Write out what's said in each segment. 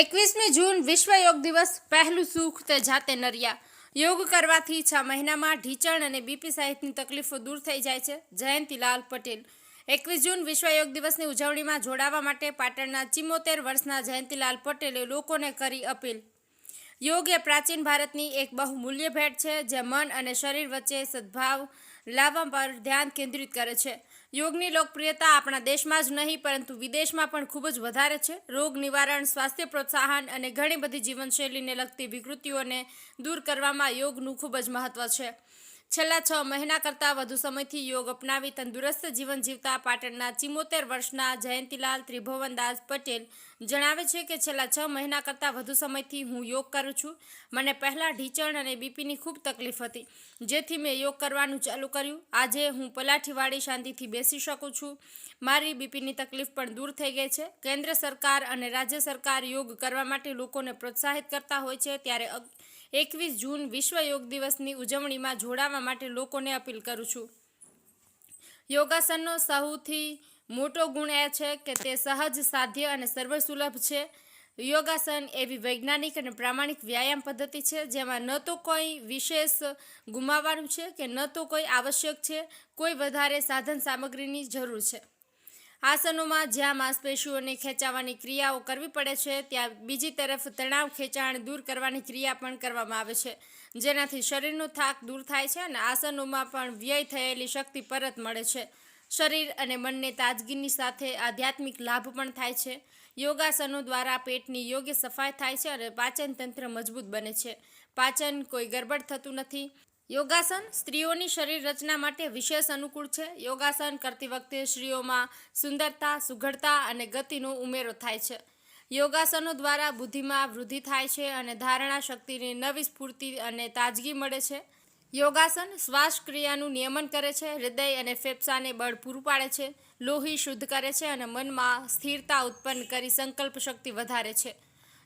એકવીસમી જૂન વિશ્વ યોગ દિવસ પહેલું સુખ તે જાતે નર્યા. યોગ કરવાથી છ મહિનામાં ઢીચણ અને બીપી સહિતની તકલીફો દૂર થઈ જાય છે. જયંતીલાલ પટેલ. એકવીસ જૂન વિશ્વ યોગ દિવસની ઉજવણીમાં જોડાવા માટે પાટણના ચિમોતેર વર્ષના જયંતીલાલ પટેલે લોકોને કરી અપીલ. યોગ એ પ્રાચીન ભારતની એક બહુમૂલ્ય ભેટ છે, જે મન અને શરીર વચ્ચે સદભાવ લાવવા પર ધ્યાન કેન્દ્રિત કરે છે. યોગની લોકપ્રિયતા આપણા દેશમાં જ નહીં, પરંતુ વિદેશમાં પણ ખૂબ જ વધારે છે. રોગ નિવારણ, સ્વાસ્થ્ય પ્રોત્સાહન અને ઘણી બધી જીવનશૈલીને લગતી વિકૃતિઓને દૂર કરવામાં યોગનું ખૂબ જ મહત્વ છે. છેલ્લા છ મહિના કરતાં વધુ સમયથી યોગ અપનાવી તંદુરસ્ત જીવન જીવતા પાટણના ચિમોતેર વર્ષના જયંતીલાલ ત્રિભુવનદાસ પટેલ જણાવે છે કે છેલ્લા છ મહિના કરતાં વધુ સમયથી હું યોગ કરું છું. મને પહેલાં ઢીચણ અને બીપીની ખૂબ તકલીફ હતી, જેથી મેં યોગ કરવાનું ચાલુ કર્યું. આજે હું પલાઠીવાળી શાંતિથી બેસી શકું છું. મારી બીપીની તકલીફ પણ દૂર થઈ ગઈ છે. કેન્દ્ર સરકાર અને રાજ્ય સરકાર યોગ કરવા માટે લોકોને પ્રોત્સાહિત કરતા હોય છે, ત્યારે એકવીસ જૂન વિશ્વ યોગ દિવસની ઉજવણીમાં જોડાવા માટે લોકોને અપીલ કરું છું. યોગાસનનો સૌથી મોટો ગુણ એ છે કે તે સહજ, સાધ્ય અને સર્વસુલભ છે. યોગાસન એવી વૈજ્ઞાનિક અને પ્રામાણિક વ્યાયામ પદ્ધતિ છે જેમાં ન તો કોઈ વિશેષ ગુમાવવાનું છે કે ન તો કોઈ આવશ્યક છે. કોઈ વધારે સાધન સામગ્રીની જરૂર છે. આસનોમાં જ્યાં માંસપેશીઓને ખેંચાવાની ક્રિયાઓ કરવી પડે છે, ત્યાં બીજી તરફ તણાવ ખેંચાણ દૂર કરવાની ક્રિયા પણ કરવામાં આવે છે. જેનાથી શરીરનો થાક દૂર થાય છે અને આસનોમાં પણ વ્યય થયેલી શક્તિ પરત મળે છે. શરીર અને મનને તાજગીની સાથે આધ્યાત્મિક લાભ પણ થાય છે. યોગાસનો દ્વારા પેટની યોગ્ય સફાઈ થાય છે અને પાચન તંત્ર મજબૂત બને છે. પાચન કોઈ ગરબડ થતું નથી. યોગાસન સ્ત્રીઓની શરીર રચના માટે વિશેષ અનુકૂળ છે. યોગાસન કરતી વખતે સ્ત્રીઓમાં સુંદરતા, સુઘડતા અને ગતિનો ઉમેરો થાય છે. યોગાસનો દ્વારા બુદ્ધિમાં વૃદ્ધિ થાય છે અને ધારણા શક્તિની નવી સ્ફૂર્તિ અને તાજગી મળે છે. યોગાસન શ્વાસ ક્રિયાનું નિયમન કરે છે, હૃદય અને ફેફસાને બળ પૂરું પાડે છે, લોહી શુદ્ધ કરે છે અને મનમાં સ્થિરતા ઉત્પન્ન કરી સંકલ્પ શક્તિ વધારે છે.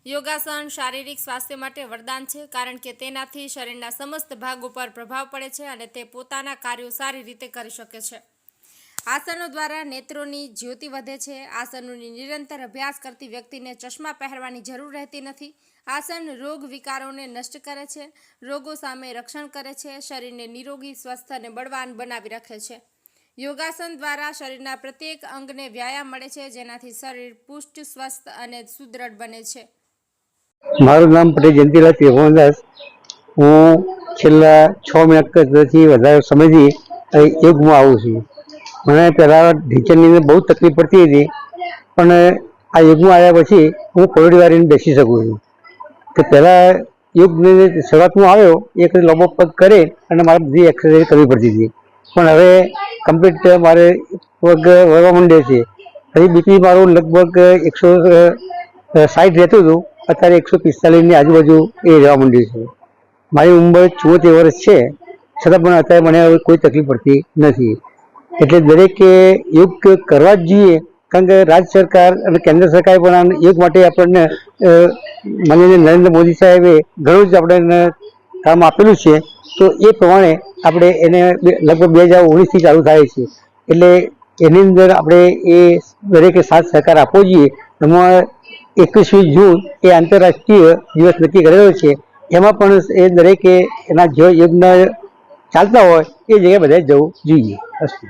યોગાસન શારીરિક સ્વાસ્થ્ય માટે વરદાન છે, કારણ કે તેનાથી શરીરના સમસ્ત ભાગ ઉપર પ્રભાવ પડે છે અને તે પોતાના કાર્યો સારી રીતે કરી શકે છે. આસનો દ્વારા નેત્રોની જ્યોતિ વધે છે. આસનોની નિરંતર અભ્યાસ કરતી વ્યક્તિને ચશ્મા પહેરવાની જરૂર રહેતી નથી. આસન રોગ વિકારોને નષ્ટ કરે છે, રોગો સામે રક્ષણ કરે છે, શરીરને નિરોગી, સ્વસ્થ અને બળવાન બનાવી રાખે છે. યોગાસન દ્વારા શરીરના પ્રત્યેક અંગને વ્યાયામ મળે છે, જેનાથી શરીર પુષ્ટ, સ્વસ્થ અને સુદૃઢ બને છે. મારું નામ પટેલ જયંતિલાલ ત્રિભુવનદાસ હું છેલ્લા છ મહિનાથી વધારે સમયથી યોગમાં આવું છું. મને પહેલાં ઢીંચણની બહુ તકલીફ પડતી હતી, પણ આ યોગમાં આવ્યા પછી હું પરોડી વાળીને બેસી શકું છું. કે પહેલાં યોગની શરૂઆતમાં આવ્યો, એક લાંબો પગ કરે અને મારે બધી એક્સરસાઇઝ કરવી પડતી હતી. પણ હવે કમ્પ્લીટ મારે પગ વળવા માંડે છે. હજી બીપી મારું લગભગ એકસો સાઠ રહેતું હતું. અત્યારે એકસો પિસ્તાલીસની આજુબાજુ એ રહેવા માંડ્યું છે. મારી ઉંમર ચુમ્મોતેર વર્ષ છે, છતાં પણ અત્યારે મને હવે કોઈ તકલીફ પડતી નથી. એટલે દરેકે યોગ કરવા જ જોઈએ, કારણ કે રાજ્ય સરકાર અને કેન્દ્ર સરકારે પણ યોગ માટે આપણને માનનીય નરેન્દ્ર મોદી સાહેબે ઘણું જ આપણને કામ આપેલું છે. તો એ પ્રમાણે આપણે એને લગભગ બે હજાર ઓગણીસથી ચાલુ થાય છે. એટલે એની અંદર આપણે એ દરેકે સાથ સહકાર આપવો જોઈએ. એમાં એકવીસમી જૂન એ આંતરરાષ્ટ્રીય દિવસ નક્કી કરેલો છે. એમાં પણ એ દરેકે એના જો યોગના ચાલતા હોય એ જગ્યાએ બધાએ જવું જોઈએ. અસ્તુ